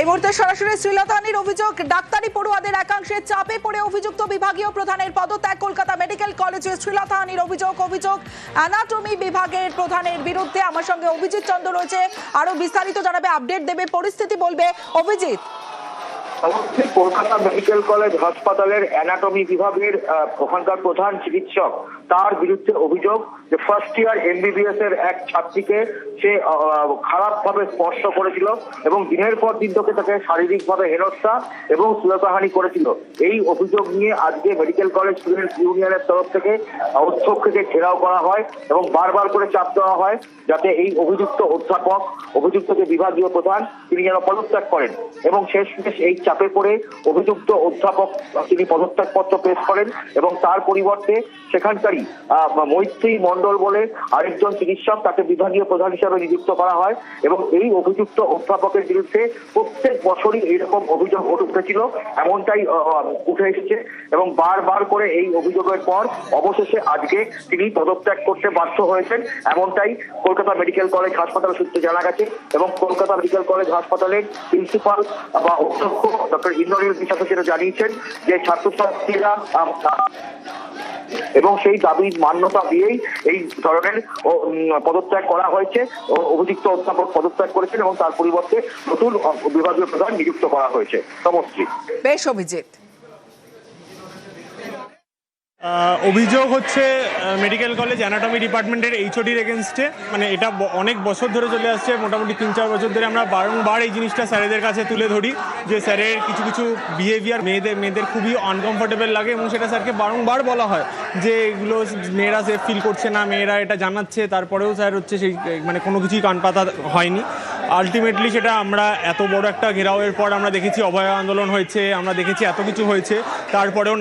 এই মুহূর্তে সরাসরি শ্রীলতানির অভিযোগ, ডাক্তারি পড়ুয়াদের একাংশে চাপে পড়ে অভিযুক্ত বিভাগীয় প্রধানের পদত্যাগ। কলকাতা মেডিকেল কলেজে শ্রীলতানির অভিযোগ অভিযোগ অ্যানাটমি বিভাগের প্রধানের বিরুদ্ধে। আমার সঙ্গে অভিজিৎ চন্দ্র রয়েছে। আরও বিস্তারিত জানাবে, আপডেট দেবে, পরিস্থিতি বলবে অভিজিৎ। অবশ্যই কলকাতা মেডিকেল কলেজ হাসপাতালের অ্যানাটমি বিভাগের ওখানকার প্রধান চিকিৎসক, তার বিরুদ্ধে অভিযোগ যে ফার্স্ট ইয়ার এমবিবিএস এর এক ছাত্রীকে সে খারাপ ভাবে স্পর্শ করেছিল এবং দিনের পর দিন ধরে তাকে শারীরিকভাবে হেনস্থা এবং শ্লীলতাহানি করেছিল। এই অভিযোগ নিয়ে আজকে মেডিকেল কলেজ স্টুডেন্টস ইউনিয়নের তরফ থেকে অধ্যক্ষকে ঘেরাও করা হয় এবং বারবার করে চাপ দেওয়া হয় যাতে এই অভিযুক্ত অধ্যাপক অভিযুক্ত যে বিভাগীয় প্রধান তিনি যেন পদত্যাগ করেন। এবং শেষমেশ এই চাপে পড়ে অভিযুক্ত অধ্যাপক তিনি পদত্যাগপত্র পেশ করেন এবং তার পরিবর্তে সেখানকারই মৈত্রী মণ্ডল বলে আরেকজন চিকিৎসক তাকে বিভাগীয় প্রধান হিসাবে নিযুক্ত করা হয় এবং এই অভিযুক্ত অধ্যাপকের বিরুদ্ধে প্রত্যেক বছরই এইরকম অভিযোগ উঠেছিল, এমনটাই উঠে এসেছে এবং বারবার করে এই অভিযোগের পর অবশেষে আজকে তিনি পদত্যাগ করতে বাধ্য হয়েছেন, এমনটাই কলকাতা মেডিকেল কলেজ হাসপাতাল সূত্রে জানা গেছে এবং কলকাতা মেডিকেল কলেজ হাসপাতালের প্রিন্সিপাল বা অধ্যক্ষ ডক্টর ইন্দ্রনীল বিশ্বাস সেটা জানিয়েছেন যে ছাত্রছাত্রীরা এবং সেই দাবি মান্যতা দিয়েই এই ধরনের পদত্যাগ করা হয়েছে অভিযুক্ত অধ্যাপক পদত্যাগ করেছেন এবং তার পরিবর্তে নতুন বিভাগীয় প্রধান নিযুক্ত করা হয়েছে সমস্ত বেশ অভিজিৎ। অভিযোগ হচ্ছে মেডিকেল কলেজ অ্যানাটমি ডিপার্টমেন্টের এইচওডির এগেনস্টে মানে এটা অনেক বছর ধরে চলে আসছে, মোটামুটি তিন চার বছর ধরে আমরা বারংবার এই জিনিসটা স্যারেদের কাছে তুলে ধরি, যে স্যারের কিছু কিছু বিহেভিয়ার মেয়েদের মেয়েদের খুবই আনকমফোর্টেবল লাগে এবং সেটা স্যারকে বারংবার বলা হয় যে এগুলো মেয়েরা সেফ ফিল করছে না, মেয়েরা এটা জানাচ্ছে, তারপরেও স্যার হচ্ছে সেই মানে কোনো কিছুই কান পাতা হয়নি। আলটিমেটলি সেটা আমরা এত বড় একটা ঘেরাওয়ের পর আমরা দেখেছি, অভয় আন্দোলন হয়েছে, আমরা দেখেছি এত কিছু হয়েছে, তারপরেও